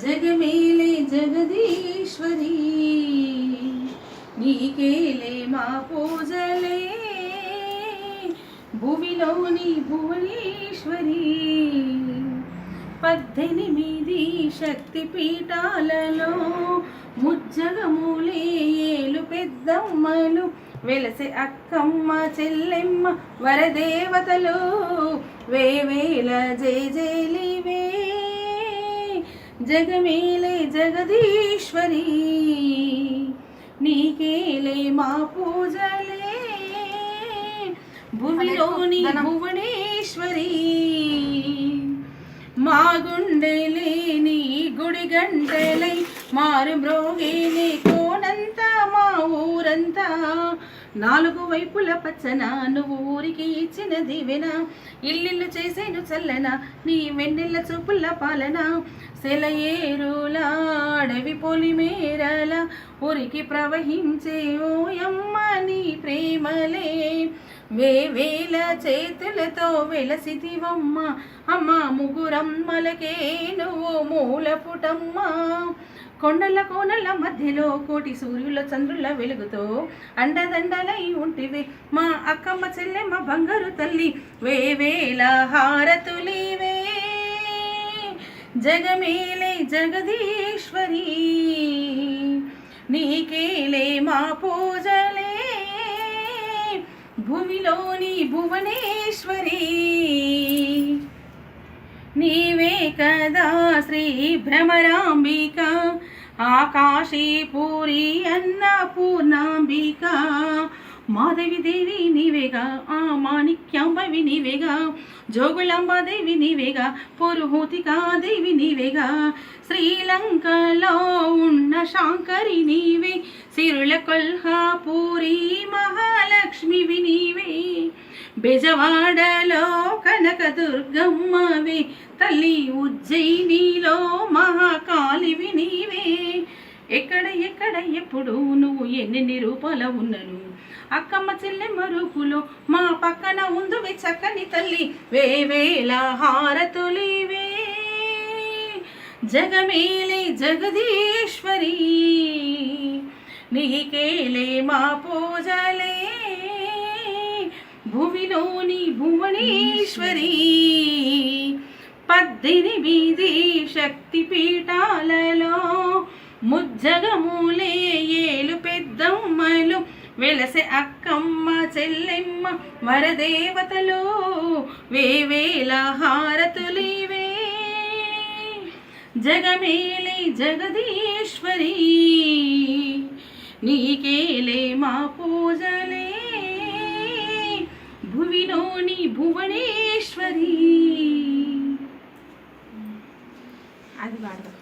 జగమేలే జగదీశ్వరి నీకేలే మా పూజలే. భువిలోని భువనేశ్వరి పద్దెనిమిది శక్తి పీఠాలలో ముజ్జగములే ఏలు పెద్దమ్మలు వెలసే అక్కమ్మ చెల్లెమ్మ వరదేవతలు వేవేల జయజయలివే జగమేలే జగదీశ్వరి నీకేలే మా పూజలే. భూమిలోని భువనేశ్వరి మా గుండెలే నీ గుడి గంటలై మారు మ్రోగేనే కోనంతా మా ఊరంతా నాలుగు వైపుల పచ్చన నువ్వు ఊరికి ఇచ్చిన దీవెన ఇల్లిల్లు చేసేను చల్లన నీ వెన్నెల్ల చూపుల పాలన. సెలయేరుల అడవి పొలిమేరల ఊరికి ప్రవహించే ఓయమ్మ నీ ప్రేమలే. వేవేల చేతులతో వెలసితివమ్మ అమ్మ ముగురమ్మలకే నువ్వు మూల పుటమ్మ కొండల కోనల మధ్యలో కోటి సూర్యుల చంద్రుల వెలుగుతో అండదండలై ఉంటివి. మా అక్కమ్మ చెల్లెమ్మ బంగారు తల్లి వేవేల హారతులివే. జగమేలే జగదీశ్వరి నీకేలే మా పూజలే. భూమిలోని భువనేశ్వరి నీవే కదా శ్రీ భ్రమరాంబిక. ఆకాశీపూరి అన్నపూర్ణాంబిక మాధవి దేవి నీవేగా ఆ మాణిక్యాంబవి నీవేగా జోగులాంబాదేవి నీవేగా పురుహూతికా దేవి నీవేగా శ్రీలంకలో ఉన్న శాంకరి నీవే సిరుల కొల్హాపూరి మహాలక్ష్మివి నీవే. బెజవాడలో కనకదుర్గమ్మవే తల్లి ఉజ్జయినిలో మహా ఎక్కడ ఎప్పుడు నువ్వు ఎన్ని రూపాల ఉన్నను? అక్కమ్మ చెల్లె రూపులో మా పక్కన ఉందువి చక్కని తల్లి. వేవేల హారతులివే జగమేలే జగదీశ్వరి. నీకేలే మా పూజలే. భువిలోని భువనేశ్వరి. పద్దెనిమిది శక్తి పీఠాలలో ముజ్జగములే ఏలు పెద్దమ్మలు వెలసె అక్కమ్మ చెల్లెమ్మ వరదేవతలు వేవేల హారతులివే జగమేలే జగదీశ్వరి నీకేలే మా పూజలే. భువిలోని భువనేశ్వరి. అది వాడదాం